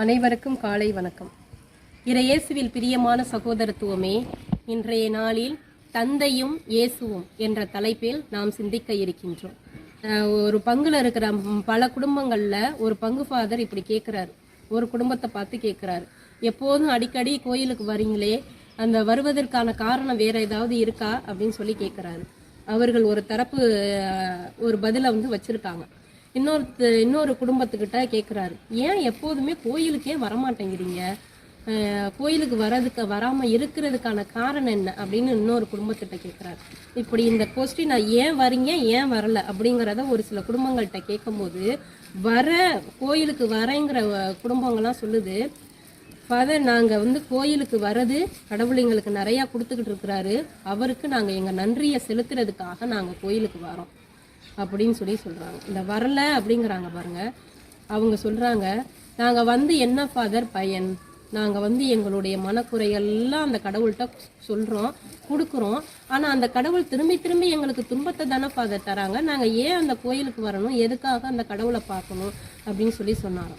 அனைவருக்கும் காலை வணக்கம். இறையேசுவில் பிரியமான சகோதரத்துவமே இன்றைய நாளில் தந்தையும் இயேசுவும் என்ற தலைப்பில் நாம் சிந்திக்க இருக்கின்றோம். ஒரு பங்குல இருக்கிற பல குடும்பங்கள்ல ஒரு பங்கு ஃபாதர் இப்படி கேட்கிறாரு ஒரு குடும்பத்தை பார்த்து கேட்கிறாரு எப்போதும் அடிக்கடி கோயிலுக்கு வரீங்களே அந்த வருவதற்கான காரணம் வேற ஏதாவது இருக்கா அப்படின்னு சொல்லி கேட்கிறாரு அவர்கள் ஒரு தரப்பு ஒரு பதிலை வந்து வச்சிருக்காங்க. இன்னொரு இன்னொரு குடும்பத்துக்கிட்ட கேட்குறாரு ஏன் எப்போதுமே கோயிலுக்கே வரமாட்டேங்கிறீங்க? கோயிலுக்கு வர்றதுக்கு வராமல் இருக்கிறதுக்கான காரணம் என்ன? அப்படின்னு இன்னொரு குடும்பத்திட்ட கேட்குறாரு இப்படி இந்த கொஸ்டின் ஏன் வரீங்க? ஏன் வரல? அப்படிங்கிறத ஒரு சில குடும்பங்கள்கிட்ட கேட்கும்போது வர கோயிலுக்கு வரேங்கிற குடும்பங்கள்லாம் சொல்லுது. ஃபாதர் நாங்கள் வந்து கோயிலுக்கு வர்றது கடவுள் எங்களுக்கு நிறையா கொடுத்துக்கிட்டு இருக்கிறாரு. அவருக்கு நாங்கள் எங்கள் நன்றியை செலுத்துறதுக்காக நாங்கள் கோயிலுக்கு வரோம் அப்படின்னு சொல்லி சொல்கிறாங்க இந்த வரல அப்படிங்கிறாங்க பாருங்க. அவங்க சொல்கிறாங்க நாங்கள் வந்து என்ன ஃபாதர் பையன். நாங்கள் வந்து எங்களுடைய மனக்குறையெல்லாம் அந்த கடவுள்கிட்ட சொல்கிறோம் கொடுக்குறோம். ஆனால் அந்த கடவுள் திரும்பி திரும்பி எங்களுக்கு துன்பத்தை தானே ஃபாதர் தராங்க. நாங்கள் ஏன் அந்த கோயிலுக்கு வரணும்? எதுக்காக அந்த கடவுளை பார்க்கணும்? அப்படின்னு சொல்லி சொன்னாரோ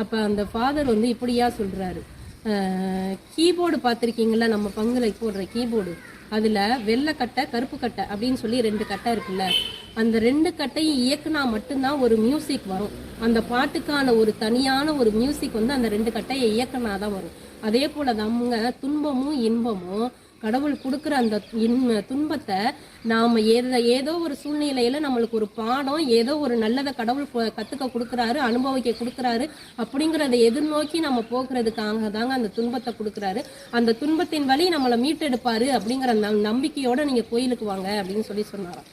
அப்போ அந்த ஃபாதர் வந்து இப்படியா சொல்கிறாரு கீபோர்டு பார்த்துருக்கீங்களா நம்ம பங்குல போடுற கீபோர்டு. அதில் வெள்ளை கட்டை கருப்பு கட்டை அப்படின்னு சொல்லி ரெண்டு கட்டை இருக்குல்ல. அந்த ரெண்டு கட்டையும் இயக்குனா மட்டும்தான் ஒரு மியூசிக் வரும். அந்த பாட்டுக்கான ஒரு தனியான ஒரு மியூசிக் வந்து அந்த ரெண்டு கட்டையை இயக்குனா தான் வரும். அதே போல் நம்ம துன்பமும் இன்பமும் கடவுள் கொடுக்குற அந்த இன்ப துன்பத்தை நாம் ஏதோ ஏதோ ஒரு சூழ்நிலையில் நம்மளுக்கு ஒரு பாடம் ஏதோ ஒரு நல்லதை கடவுள் கற்றுக்க கொடுக்குறாரு அனுபவிக்க கொடுக்குறாரு அப்படிங்கிறத எதிர்நோக்கி நம்ம போக்குறதுக்காக தாங்க அந்த துன்பத்தை கொடுக்குறாரு. அந்த துன்பத்தின் வழி நம்மளை மீட்டெடுப்பாரு அப்படிங்கிற நம்- நீங்கள் கோயிலுக்கு வாங்க அப்படின்னு சொல்லி சொன்னாராம்.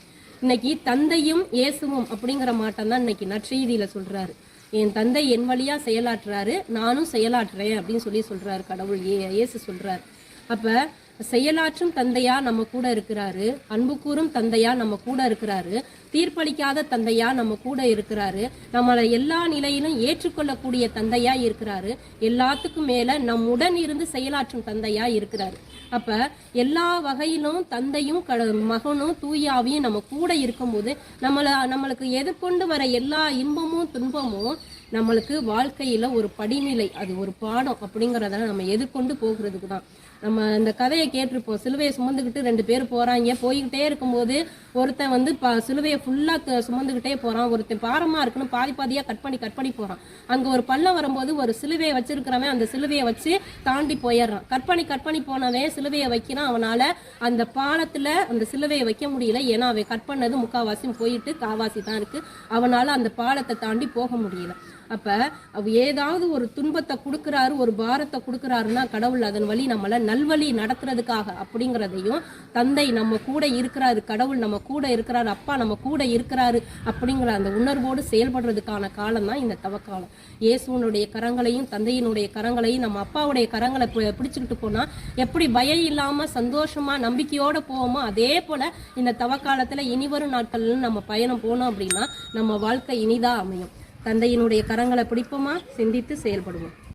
இன்னைக்கு தந்தையும் இயேசுவும் அப்படிங்கிற மாட்டம் தான் இன்னைக்கு நற்செய்தியில சொல்றாரு. என் தந்தை என் வழியா செயலாற்றுறாரு நானும் செயலாற்றுறேன் அப்படின்னு சொல்லி சொல்றாரு கடவுள். ஏ இயேசு சொல்றாரு. அப்ப செயலாற்றும் தந்தையா நம்ம கூட இருக்கிறாரு. அன்பு கூறும் தந்தையா நம்ம கூட இருக்கிறாரு. தீர்ப்பளிக்காத தந்தையா நம்ம கூட இருக்கிறாரு. நம்மளை எல்லா நிலையிலும் ஏற்றுக்கொள்ளக்கூடிய தந்தையா இருக்கிறாரு. எல்லாத்துக்கும் மேல நம்முடன் இருந்து செயலாற்றும் தந்தையா இருக்கிறாரு. அப்ப எல்லா வகையிலும் தந்தையும் கட- மகனும் தூயாவையும் நம்ம கூட இருக்கும்போது நம்மள நம்மளுக்கு எதிர்கொண்டு வர எல்லா இன்பமும் துன்பமும் நம்மளுக்கு வாழ்க்கையில ஒரு படிநிலை அது ஒரு பாடம் அப்படிங்கிறத நம்ம எதிர்கொண்டு போகிறதுக்கு தான் நம்ம இந்த கதையை கேட்டிருப்போம். சிலுவையை சுமந்துக்கிட்டு ரெண்டு பேர் போறாங்க. போய்கிட்டே இருக்கும்போது ஒருத்தன் வந்து பா சிலுவையை ஃபுல்லா சுமந்துக்கிட்டே போறான். ஒருத்தன் பாரமா இருக்குன்னு பாதி பாதியா கட் பண்ணி கட் பண்ணி போறான். அங்க ஒரு பள்ளம் வரும்போது ஒரு சிலுவையை வச்சிருக்கிறவன் அந்த சிலுவையை வச்சு தாண்டி போயிடுறான். கட் பண்ணி கட் பண்ணி போனவன் சிலுவையை வைக்கிறான். அவனால அந்த பாலத்துல அந்த சிலுவையை வைக்க முடியல. ஏன்னா அவன் கட் பண்ணது முக்காவாசி போயிட்டு காவாசி தான் இருக்கு. அவனால அந்த பாலத்தை தாண்டி போக முடியல. அப்ப அவ ஏதாவது ஒரு துன்பத்தை கொடுக்கறாரு ஒரு பாரத்தை கொடுக்கறாருன்னா கடவுள் அதன் வழி நம்மள நல்வழி நடத்துறதுக்காக அப்படிங்கிறதையும் தந்தை நம்ம கூட இருக்கிறாரு கடவுள் நம்ம கூட இருக்கிறாரு அப்பா நம்ம கூட இருக்கிறாரு அப்படிங்கிற அந்த உணர்வோடு செயல்படுறதுக்கான காலம் தான் இந்த தவக்காலம். இயேசுவனுடைய கரங்களையும் தந்தையினுடைய கரங்களையும் நம்ம அப்பாவுடைய கரங்களை பி- பிடிச்சுக்கிட்டு போனா எப்படி பயம் இல்லாம சந்தோஷமா நம்பிக்கையோட போவோமோ அதே போல இந்த தவக்காலத்துல இனிவரும் நாட்கள் நம்ம பயணம் போனோம் அப்படின்னா நம்ம வாழ்க்கை இனிதா அமையும். தந்தையினுடைய கரங்களை பிடிப்போமா? சிந்தித்து செயல்படுவோம்.